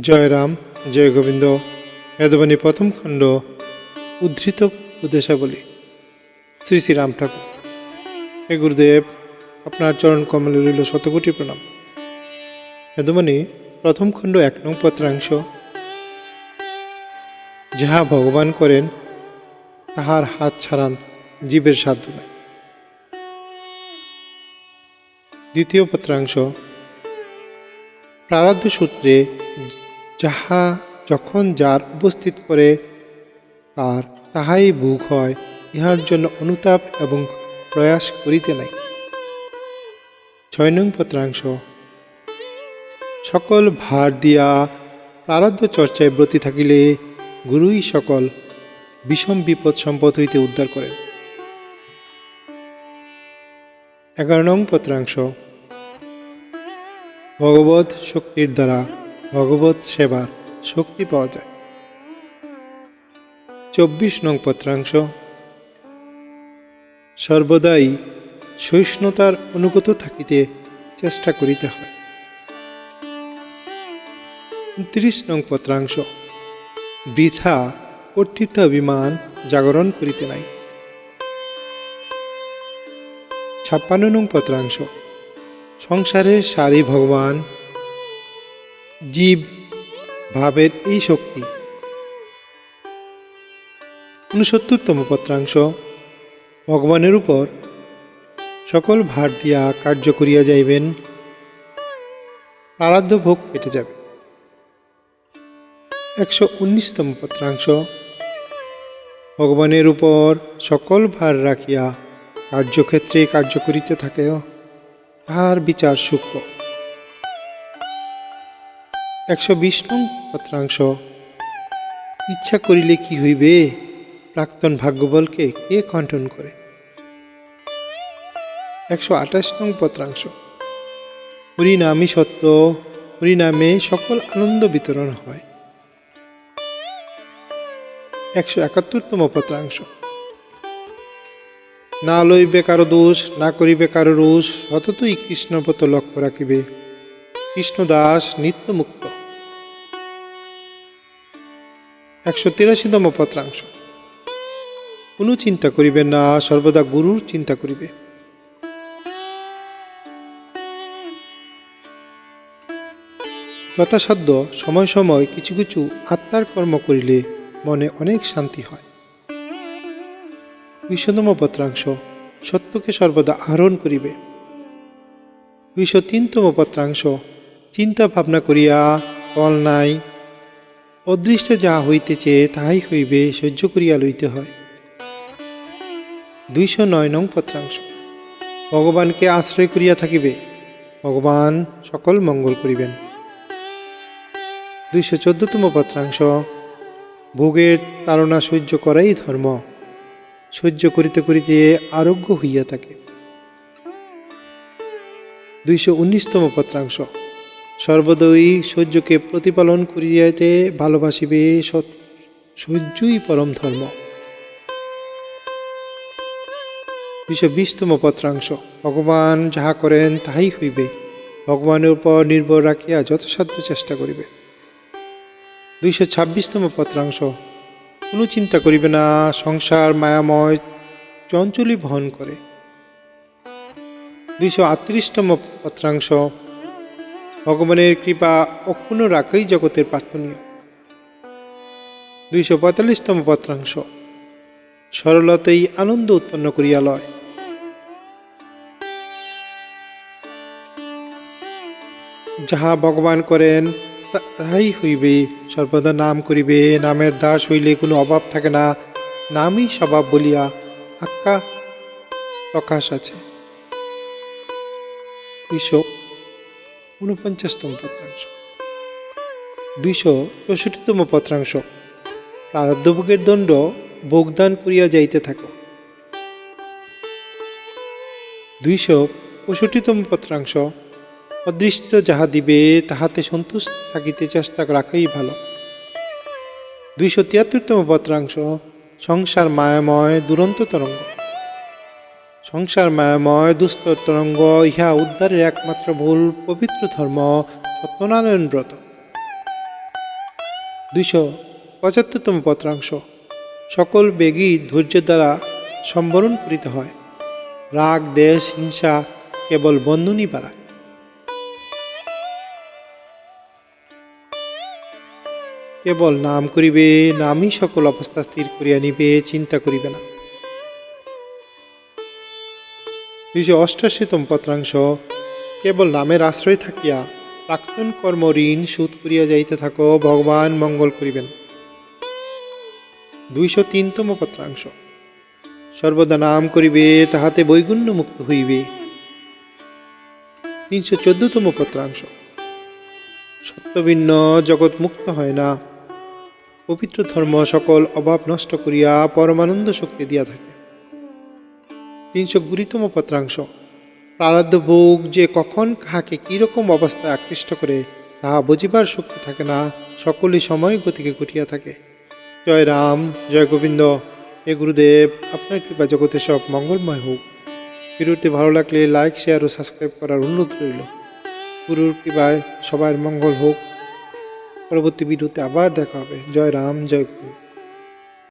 জয়রাম জয় গোবিন্দ। বেদবাণী প্রথম খণ্ড, উদ্ধৃত উপদেশাবলী। শ্রী শ্রী রাম ঠাকুর। হে গুরুদেব, আপনার চরণ কমলে রইল শতকোটি প্রণাম। বেদবাণী প্রথম খণ্ড এক নং পত্রাংশ। যাহা ভগবান করেন, তাহার হাত ছাড়ান জীবের সাধ্য নাই দ্বিতীয় পত্রাংশ। প্রারব্ধ সূত্রে যাহা যখন যার উপস্থিত করে, তার তাহাই ভোগ হয়, ইহার জন্য অনুতাপ এবং প্রয়াস করিতে নাই ছয় নং পত্রাংশ। সকল ভার দিয়া প্রারব্ধ চর্চায় ব্রতী থাকিলে গুরুই সকল বিষম বিপদ সম্পদ হইতে উদ্ধার করেন। এগারো নং পত্রাংশ। ভগবত শক্তির দ্বারা ভগবত সেবার শক্তি পাওয়া যায়। চব্বিশ নং পত্রাংশ। সর্বদাই সহিষ্ণুতার অনুগত থাকিতে চেষ্টা করিতে হয়। উনত্রিশ নং পত্রাংশ। বৃথা কর্তৃত্ব অভিমান জাগরণ করিতে নাই। ছাপ্পান্ন নং পত্রাংশ। সংসারের সারি ভগবান জীব ভাবের এই শক্তি। উনসত্তরতম পত্রাংশ। ভগবানের উপর সকল ভার দিয়া কার্য করিয়া যাইবেন। আরাধ্য ভোগ কেটে যাবে। একশো উনিশতম পত্রাংশ। ভগবানের উপর সকল ভার রাখিয়া কার্যক্ষেত্রে কার্য করিতে থাকে। তাহার বিচার সূক্ষ্ম। একশো বিশ নং পত্রাংশ। ইচ্ছা করিলে কি হইবে? প্রাক্তন ভাগ্যবলকে কে খণ্ডন করে? একশো আঠাশ নং পত্রাংশ। হরিনামই সত্য, হরিনামে সকল আনন্দ বিতরণ হয়। একশো একাত্তরতম পত্রাংশ। না লইবে কারও দোষ, না করিবে কারও রোষ সততই কৃষ্ণপত লক্ষ্য রাখিবে। কৃষ্ণদাস নিত্যমুক্ত। একশো তিরাশিতম পত্রাংশ। কোনো চিন্তা করিবে না, সর্বদা গুরুর চিন্তা করিবে। যথাসাধ্য সময় সময় কিছু কিছু আত্মার কর্ম করিলে মনে অনেক শান্তি হয়। দুইশতম পত্রাংশ সত্যকে সর্বদা আহরণ করিবে। দুইশো তিনতম পত্রাংশ চিন্তা ভাবনা করিয়া ফল নাই। অদৃষ্টে যাহা হইতেছে তাহাই হইবে, সহ্য করিয়া লইতে হয়। দুইশো নয় নং পত্রাংশ। ভগবানকে আশ্রয় করিয়া থাকিবে, ভগবান সকল মঙ্গল করিবেন। দুইশো চোদ্দতম পত্রাংশ। ভোগের তাড়না সহ্য করাই ধর্ম। সহ্য করিতে করিতে আরোগ্য হইয়া থাকে। দুইশো উনিশতম পত্রাংশ। সর্বদই সহ্যকে প্রতিপালন করিয়াতে ভালোবাসিবে সহ্যই পরম ধর্ম। দুইশো বিশতম পত্রাংশ। ভগবান যাহা করেন তাহাই হইবে। ভগবানের উপর নির্ভর রাখিয়া যথাসাধ্য চেষ্টা করিবে। দুইশো ছাব্বিশতম পত্রাংশ। কোনো চিন্তা করিবে না, সংসার মায়াময় চঞ্চলই বহন করে। দুইশো আটত্রিশতম পত্রাংশ। ভগবানের কৃপা অক্ষুণ্ণ রাখাই জগতের প্রার্থনীয় দুইশো পঁয়তাল্লিশতম পত্রাংশ। সরলতেই আনন্দ উৎপন্ন করিয়া লয়। যাহা ভগবান করেন তাহাই হইবে। সর্বদা নাম করিবে, নামের দাস হইলে কোনো অভাব থাকে না। নামই স্বভাব বলিয়া আখ্যা প্রকাশ আছে। দুইশো ঊনপঞ্চাশতম পত্রাংশ। দুইশো চৌষট্টিতম পত্রাংশ। প্রারব্ধভোগের দণ্ড ভোগদান করিয়া যাইতে থাকো। দুইশো পঁয়ষট্টিতম পত্রাংশ। অদৃষ্ট যাহা দিবে, তাহাতে সন্তুষ্ট থাকিতে চেষ্টা রাখাই ভালো। দুইশো তিয়াত্তরতম পত্রাংশ। সংসার মায়াময় দুরন্ত তরঙ্গ। সংসার মায়াময় দুস্তর তরঙ্গ, ইহা উদ্ধারের একমাত্র ভুল, পবিত্র ধর্ম, সত্যনারায়ণ ব্রত। দুইশো পঁচাত্তরতম পত্রাংশ। সকল বেগই ধৈর্যের দ্বারা সম্বরণ করিতে হয়। রাগ, দেশ, হিংসা কেবল বন্ধনই বাড়ায়। কেবল নাম করিবে, নামই সকল অবস্থা স্থির করিয়া নিবে, চিন্তা করিবে না। দুইশো অষ্টাশিতম পত্রাংশ। কেবল নামের আশ্রয় থাকিয়া প্রাক্তন কর্ম ঋণ সুদ করিয়া যাইতে থাকো, ভগবান মঙ্গল করিবেন। দুইশো তিনতম পত্রাংশ। সর্বদা নাম করিবে, তাহাতে বৈগুণ্য মুক্ত হইবে। তিনশো চোদ্দতম পত্রাংশ। সত্যভিন্ন জগৎ মুক্ত হয় না। পবিত্র ধর্ম সকল অভাব নষ্ট করিয়া পরমানন্দ শক্তি দিয়া থাকে। তিনশো কুড়িতম পত্রাংশ। প্রারব্ধ ভোগ যে কখন, কাহাকে কীরকম অবস্থায় আকৃষ্ট করে, তাহা বুঝিবার শক্তি থাকে না, সকলই সময় গতিকে ঘটিয়া থাকে। জয় রাম, জয় গোবিন্দ, হে গুরুদেব, আপনার কৃপা জগতে সব মঙ্গলময় হোক। ভিডিওটি ভালো লাগলে লাইক শেয়ার ও সাবস্ক্রাইব করার অনুরোধ রইল। গুরুর কৃপায় সবার মঙ্গল হোক। পরবর্তী ভিডিওতে আবার দেখা হবে। জয় রাম, জয় গুরু